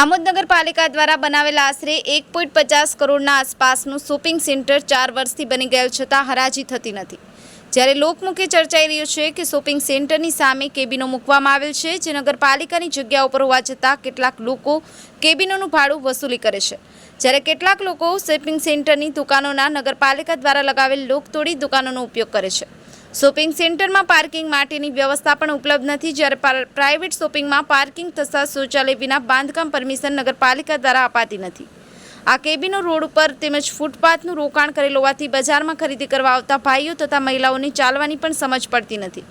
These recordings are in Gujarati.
આમોદ નગરપાલિકા દ્વારા બનાવેલા આશરે એક પોઈન્ટ પચાસ કરોડના આસપાસનું શોપિંગ સેન્ટર ચાર વર્ષથી બની ગયેલ છતાં હરાજી થતી નથી. જ્યારે લોકમુખે ચર્ચાઈ રહ્યું છે કે શોપિંગ સેન્ટરની સામે કેબિનો મૂકવામાં આવેલ છે, જે નગરપાલિકાની જગ્યા ઉપર હોવા છતાં કેટલાક લોકો કેબિનોનું ભાડું વસૂલી કરે છે. જ્યારે કેટલાક લોકો શોપિંગ સેન્ટરની દુકાનોના નગરપાલિકા દ્વારા લગાવેલ લોકતોડી દુકાનોનો ઉપયોગ કરે છે. શોપિંગ સેન્ટરમાં પાર્કિંગ માટેની વ્યવસ્થા પણ ઉપલબ્ધ નથી. જ્યારે પાર- પ્રાઇવેટ શોપિંગમાં પાર્કિંગ તથા શૌચાલય વિના બાંધકામ પરમિશન નગરપાલિકા દ્વારા અપાતી નથી. આ કેબિનો રોડ ઉપર તેમજ ફૂટપાથનું રોકાણ કરેલ હોવાથી બજારમાં ખરીદી કરવા આવતા ભાઈઓ તથા મહિલાઓની ચાલવાની પણ સમજ પડતી નથી.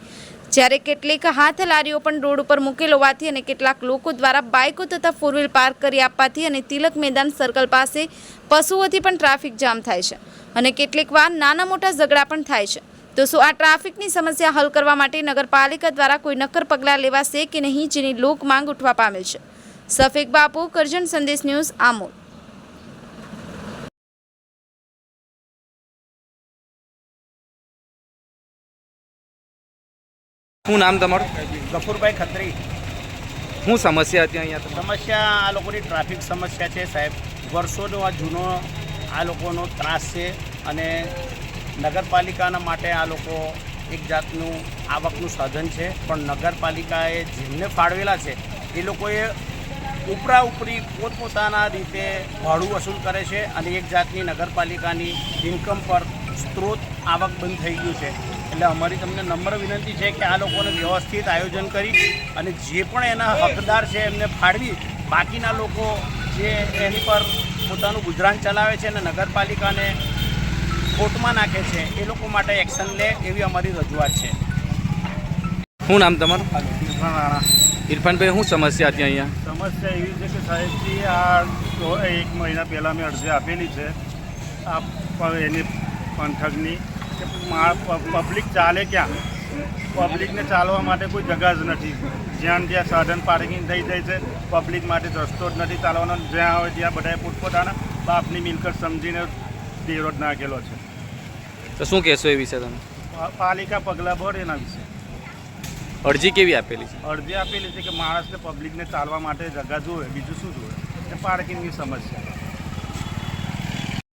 જ્યારે કેટલીક હાથ લારીઓ પણ રોડ ઉપર મૂકેલ હોવાથી અને કેટલાક લોકો દ્વારા બાઇકો તથા ફોર વ્હીલ પાર્ક કરી આપવાથી અને તિલક મેદાન સર્કલ પાસે પશુઓથી પણ ટ્રાફિક જામ થાય છે. અને કેટલીક વાર નાના મોટા ઝઘડા પણ થાય છે. તો શું આ ટ્રાફિકની સમસ્યા હલ કરવા માટે નગરપાલિકા દ્વારા કોઈ નક્કર પગલાં લેવાશે કે નહીં જેની લોક માંગ ઉઠવા પામેલ છે? સફેક બાપુ કરજણ સંદેશ ન્યૂઝ આમોદ. શું નામ તમારું? ગફુરભાઈ ખત્રી. શું સમસ્યા હતી અહીંયા સમસ્યા આ લોકોની ટ્રાફિક સમસ્યા છે સાહેબ. વર્ષોનો આ જૂનો આ લોકોનો ત્રાસ છે અને નગરપાલિકાના માટે આ લોકો એક જાતનું આવકનું સાધન છે, પણ નગરપાલિકાએ જેમને ફાળવેલા છે, એ લોકોએ ઉપરા ઉપરી પોતપોતાના રીતે ભાડું વસૂલ કરે છે અને એક જાતની નગરપાલિકાની ઇન્કમ પર સ્ત્રોત આવક બંધ થઈ ગયું છે. એટલે અમારી તમને નમ્ર વિનંતી છે કે આ લોકોને વ્યવસ્થિત આયોજન કરી અને જે પણ એના હકદાર છે એમને ફાળવી, બાકીના લોકો જે એની પર પોતાનું ગુજરાન ચલાવે છે અને નગરપાલિકાને ખોટમાં નાખે છે એ લોકો માટે એક્શન લે એવી અમારી રજૂઆત છે. શું નામ તમારું? રાણા. ઇરફાનભાઈ શું સમસ્યા હતી અહીંયા? સમસ્યા એવી છે કે સાહેબજી આ એક મહિના પહેલાં મેં અરજી આપેલી છે. આ એની પંથકની. પબ્લિક ચાલે ક્યાં? પબ્લિકને ચાલવા માટે કોઈ જગા જ નથી. જ્યાં ને ત્યાં સાધન પાર્કિંગ થઈ જાય છે. પબ્લિક માટે રસ્તો જ નથી ચાલવાનો. જ્યાં હોય ત્યાં બધાએ પોતપોતાના બાપની મિલકત સમજીને દેરો જ નાખેલો છે. તો શું કહેશો એ વિશે તમે? પાલિકા પગલાં ભર એના વિશે. અરજી કેવી આપેલી છે? અરજી આપેલી છે કે માણસને પબ્લિકને ચાલવા માટે જગા જોવે બીજું શું જોવે? એ પાર્કિંગની સમસ્યા.